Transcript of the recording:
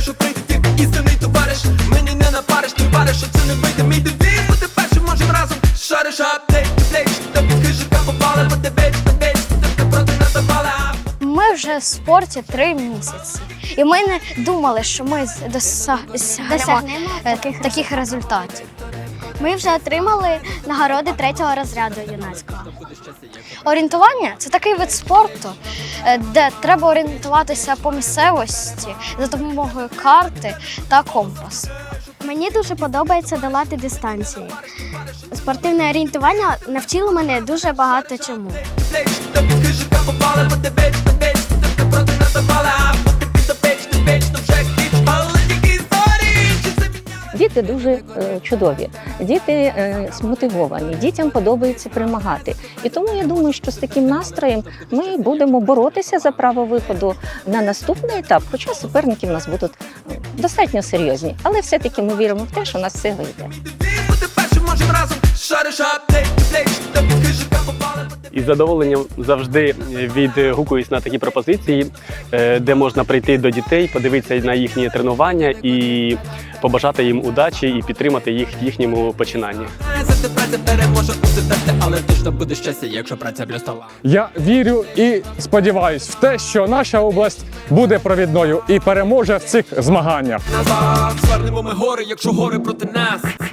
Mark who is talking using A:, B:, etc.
A: що прийде твій істинний товариш. Мені не напариш, ти вариш, що це не вийде. Мій девіз Бути першим можем разом Шариш. Аптек, плеч Та під крижика попали, бо ти беч Ти проти нас напали,
B: Ми вже в спорті три місяці, і ми не думали, що ми досягнемо
C: Досягнемо
B: е,
C: таких
B: таких результатів.
C: Ми вже отримали нагороди третього розряду юнацького.
B: Орієнтування це такий вид спорту, е, де треба орієнтуватися по місцевості за допомогою карти та компасу.
C: Мені дуже подобається долати дистанції. Спортивне орієнтування навчило мене дуже багато чому.
D: Діти дуже е, чудові, діти е, змотивовані, дітям подобається перемагати. І тому я думаю, що з таким настроєм ми будемо боротися за право виходу на наступний етап. Хоча суперники в нас будуть е, достатньо серйозні, але все-таки ми віримо в те, що у нас все вийде.
E: Із задоволенням завжди відгукуюсь на такі пропозиції, е, де можна прийти до дітей, подивитися на їхні тренування і побажати їм удачі і підтримати їх в їхньому починанні.
A: Але точно буде щастя, якщо праця плюс талант.
F: Я вірю і сподіваюсь в те, що наша область буде провідною і переможе в цих змаганнях.
A: Назад звернемо ми гори, якщо гори проти нас.